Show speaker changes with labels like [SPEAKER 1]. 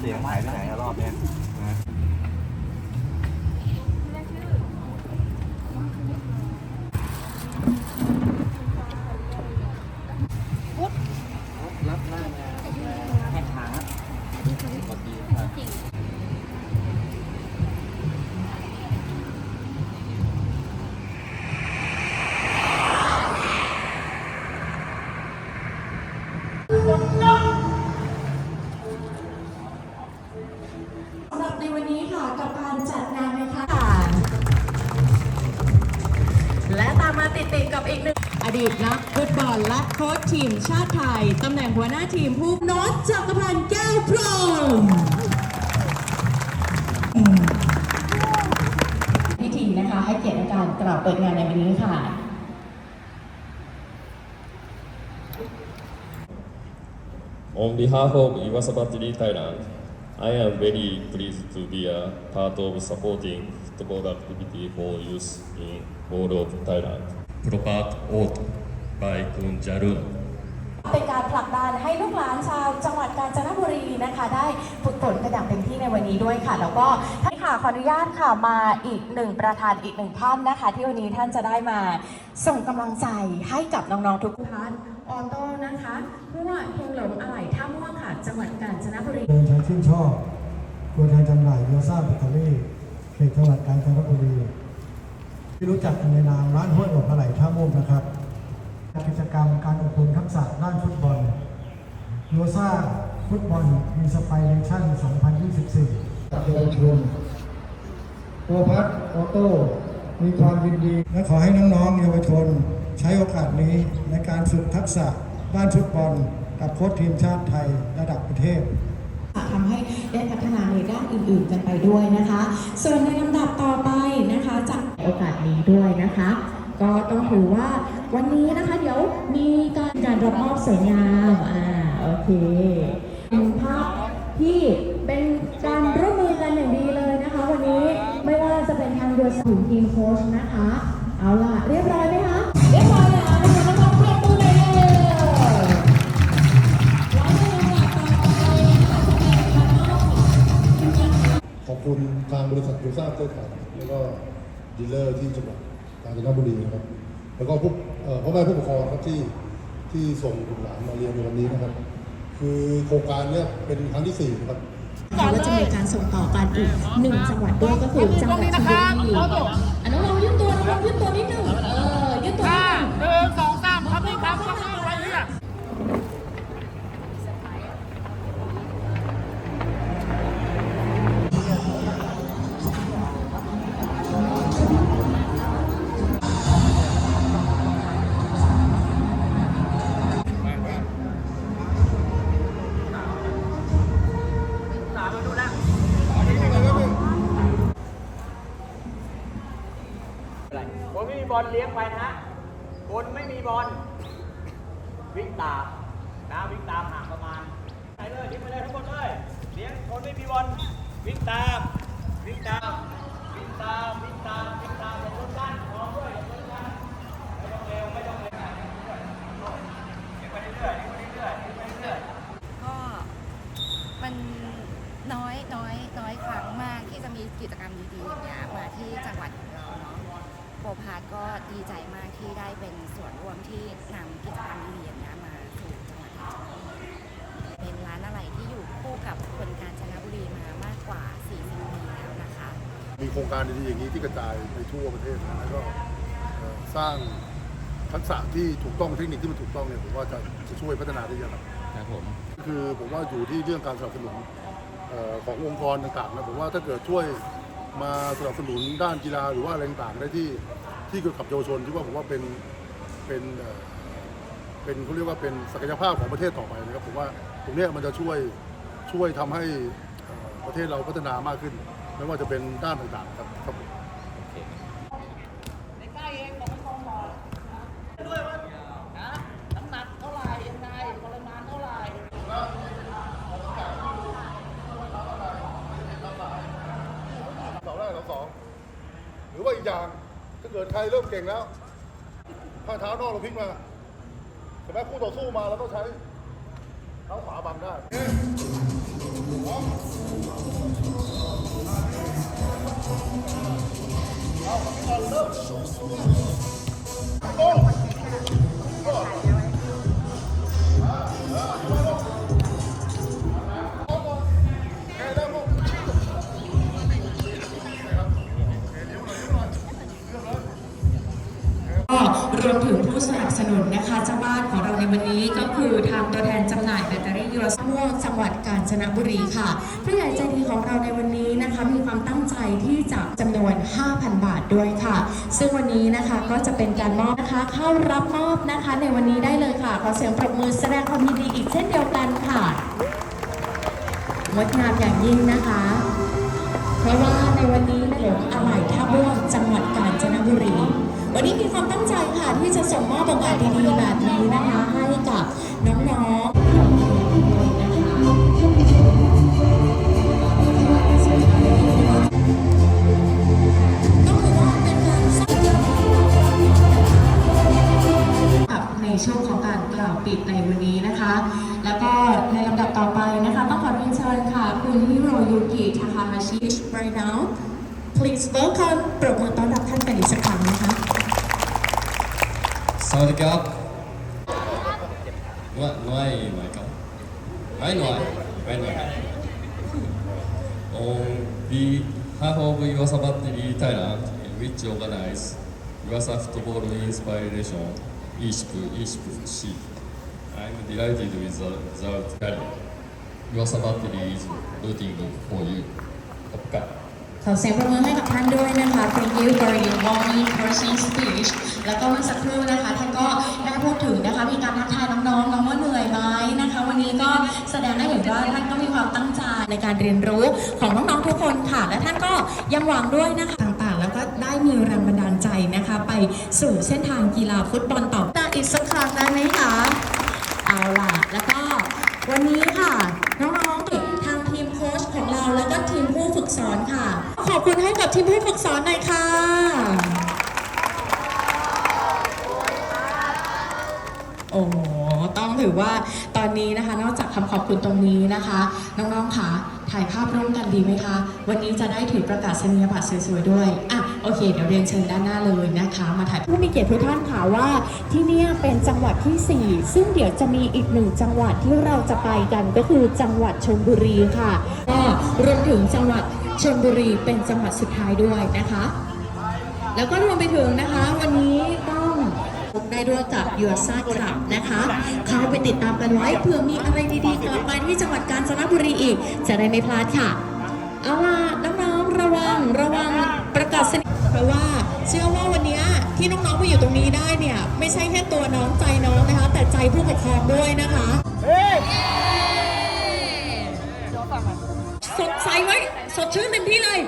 [SPEAKER 1] เสียงหายไปไหนอะรอบเนี้ย
[SPEAKER 2] ตามมาติดๆกับอีกหนึ่งอดีตนักฟุตบอลและโค้ชทีมชาติไทย ตำแหน่งหัวหน้าทีมผู้โน็อตจักรพันธ์แก้วพรหมพิธีนะคะให้เกียรติในการกล่าวเปิดงานในวันนี้ค่ะ
[SPEAKER 3] On behalf of Iwasabachiri Thailand, I am very pleased to be a part of supporting football activity for youth in all of Thailand. Propat oath by Kun Jarun.
[SPEAKER 2] เป็นการผลักดันให้ลูกหลานชาวจังหวัดกาญจนบุรีนะคะ ได้ฝึกฝนกันอย่างเต็มที่ในวันนี้ด้วยค่ะ แล้วก็ท่านค่ะขออนุญาตค่ะมาอีกหนึ่งประธานอีกหนึ่งท่านนะคะ ที่วันนี้ท่านจะได้มาส่งกำลังใจให้กับน้องๆทุกท่านออโต้นะคะผู้ว่าเฮงหลงอะไหล่ท่าม่วงค่ะจังหวัดกาญจนบุรี
[SPEAKER 4] เดินทางชื่นชอบตัวแทนจำหน่ายโยซ่าแบตเตอรี่เขตจังหวัดกาญจนบุรี ที่รู้จักกันในนามร้านห้วยอบอะไหล่ท่าม่วงนะครับ กิจกรรมการอบรมทักษะด้านฟุตบอลโยซ่าฟุตบอลอินสไปเรชั่น 2024กับเยาวชนตัวพัฒออโต้มีความยินดี และขอให้น้องๆเยาวชน ใช้โอกาสนี้ในการฝึกทักษะด้านฟุตบอล กับโค้ชทีมชาติไทยระดับประเทศ
[SPEAKER 2] ทำให้ได้พัฒนาในด้านอื่น ๆ กันไปด้วยนะคะ ส่วนในลำดับต่อไปนะคะจากโอกาสนี้ด้วยนะคะ ก็ต้องถือว่าวันนี้นะคะเดี๋ยวมีการการรับมอบสวยงามอ่าโอเคเป็นภาพที่เป็นการร่วมมือกันอย่างดีเลยนะคะ วันนี้ไม่ว่าจะเป็นทางโดยสมุนทีมโค้ชนะคะ เอาล่ะ เรียบร้อยไหมคะ คุ
[SPEAKER 5] ณทางบริษัทยูซ่าเตอร์ไทยแล้วก็ดีลเลอร์ที่จังหวัดกาญจนบุรีนะครับ แล้วก็ผู้เอ่อพ่อแม่ผู้ปกครองครับที่ที่ส่งบุตรหลานมาเรียนในวันนี้นะครับ คือโครงการเนี้ยเป็นครั้งที่สี่นะครับ
[SPEAKER 2] แต่ว่าจะมีการส่งต่อกันอีกหนึ่งจังหวัดด้วยก็คือจังหวัดชลบุรีอันน้องๆยืดตัวน้องๆยืดตัวนิดหนึ่ง
[SPEAKER 6] บ
[SPEAKER 7] อลเลี้ยงไปนะคนไม่มีบอลวิ่งตามนะวิ่งตามห่างประมาณไปเลยทิ้งไปเลยทุกคนเลยเลี้ยงคนไม่มีบอลวิ่งตามวิ่งตามวิ่งตามวิ่งตามวิ่งตามลงรถสั้นพร้อมด้วยไม่ต้องเร็วไม่ต้องเร็วไปเรื่อยๆไปเรื่อยๆไปเรื่อย
[SPEAKER 8] ก็มันน้อยน้อยน้อยครั้
[SPEAKER 7] งมา
[SPEAKER 8] กที่จะมีกิจกรรมดีๆอย่างเงี้มา พาร์ทก็ดีใจมากที่ได้เป็นส่วนร่วมที่นำกิจกรรมดีๆอย่างนี้มาสู่จังหวัดกาญจนบุรีเป็นร้านอะไรที่อยู่คู่กับคนกาญจนบุรีมามากกว่า 40 ปีแล้วนะคะ
[SPEAKER 5] มีโครงการดีๆอย่างนี้ที่กระจายไปทั่วประเทศนะแล้วก็เอ่อสร้างทักษะที่ถูกต้องเทคนิคที่มันถูกต้องเนี่ยผมว่าจะจะช่วยพัฒนาได้เยอะครับ
[SPEAKER 1] ครับผม
[SPEAKER 5] คือผมว่าอยู่ที่เรื่องการสนับสนุนเอ่อขององค์กรต่างๆนะผมว่าถ้าเกิดช่วยมาสนับสนุนด้านกีฬาหรือว่าอะไรต่างๆได้ที่ ที่เกี่ยวกับเยาวชนที่ว่าผมว่าเป็นเป็นเอ่อเป็นเขาเรียกว่าเป็นศักยภาพของประเทศต่อไปนะครับผมว่าตรงเนี้ยมันจะช่วยช่วยทำให้เอ่อประเทศเราพัฒนามากขึ้น ไม่ว่าจะเป็นด้านต่างๆครับครับผมเสาแรกเสาสองหรือว่าอีกอย่าง ถ้าเกิดใครเริ่มเก่งแล้วข้าเท้านอกเราพลิกมาเห็นไหมคู่ต่อสู้มาแล้วก็ใช้เท้าขวาบังได้แร
[SPEAKER 2] วมถึงผู้สนับสนุนนะคะเจ้าบ้านของเราในวันนี้ก็คือทางตัวแทนจำหน่ายแบตเตอรี่ยูโรสม่วงจังหวัดกาญจนบุรีค่ะผู้ใหญ่ใจดีของเราในวันนี้นะคะมีความตั้งใจที่จะจำนวน 5,000 บาทด้วยค่ะ ซึ่งวันนี้นะคะก็จะเป็นการมอบนะคะเข้ารับมอบนะคะในวันนี้ได้เลยค่ะ ขอเสียงปรบมือแสดงความยินดีอีกเช่นเดียวกันค่ะงดงามอย่างยิ่งนะคะ เพราะว่าในวันนี้หลวงอะไหล่ท่าม่วงจังหวัดกาญจนบุรี วันนี้มีความตั้งใจค่ะที่จะส่งมอบโอกาสดีๆแบบนี้นะคะให้กับน้องๆการสร้างในช่วงของการกล่าวปิดในวันนี้นะคะ แล้วก็ในลำดับต่อไปนะคะ ต้องขอเรียนเชิญค่ะ คุณฮิโรยุกิทาคาฮาชิ right now please welcome ปรบมือต้อนรับท่านกันอีกสักครั้งนะคะ
[SPEAKER 3] สวัสดีครับนวดนวดหน่อยครับไม่หน่อยไม่หน่อย On behalf of Iwasa Battery Thailand, which organize Iwasa Football Inspiration East East C, I'm delighted with the result. Iwasa Battery is rooting for you. ขอบคุณครับ
[SPEAKER 2] ขอเสียงปรบมือให้กับท่านด้วยนะคะ Thank you for your warming closing speech แล้วก็เมื่อสักครู่นะคะท่านก็ได้พูดถึงนะคะมีการทักทายน้องๆน้องว่าเหนื่อยไหมนะคะ วันนี้ก็แสดงให้เห็นว่าท่านก็มีความตั้งใจในการเรียนรู้ของน้องๆทุกคนค่ะ และท่านก็ยังหวังด้วยนะคะต่างๆ แล้วก็ได้มีแรงบันดาลใจนะคะ ไปสู่เส้นทางกีฬาฟุตบอลต่อได้อีกสักครั้งได้ไหมคะเอาล่ะแล้วก็วันนี้ค่ะ กสอนค่ะ ขอบคุณให้กับทีมผู้ฝึกสอนหน่อยค่ะ โอ้โหต้องถือว่าตอนนี้นะคะ นอกจากคำขอบคุณตรงนี้นะคะ น้องๆค่ะถ่ายภาพร่วมกันดีไหมคะ วันนี้จะได้ถือประกาศนียบัตรสวยๆด้วยอะโอเค เดี๋ยวเรียนเชิญด้านหน้าเลยนะคะ มาถ่ายผู้มีเกียรติทุกท่านค่ะว่า ที่เนี่ยเป็นจังหวัดที่ 4 ซึ่งเดี๋ยวจะมีอีกหนึ่งจังหวัดที่เราจะไปกันก็คือจังหวัดชลบุรีค่ะก็รวมถึงจังหวัด ชลบุรีเป็นจังหวัดสุดท้ายด้วยนะคะ แล้วก็รวมไปถึงนะคะ วันนี้ต้องพบได้ด้วยกับ Your s a คลับนะคะ เข้าไปติดตามกันไว้เผื่อมีอะไรดีๆกลับมาที่จังหวัดกาญจนบุรีอีก จะได้ไม่พลาดค่ะ เอาล่ะน้องๆระวังระวังประกาศนียเพราะว่าเชื่อว่าวันนี้ที่น้องๆมาอยู่ตรงนี้ได้เนี่ยไม่ใช่แค่ตัวน้องใจน้องนะคะ แต่ใจผู้ปกครองด้วยนะคะสดใสไว้ สดชื่นเต็มที่เลย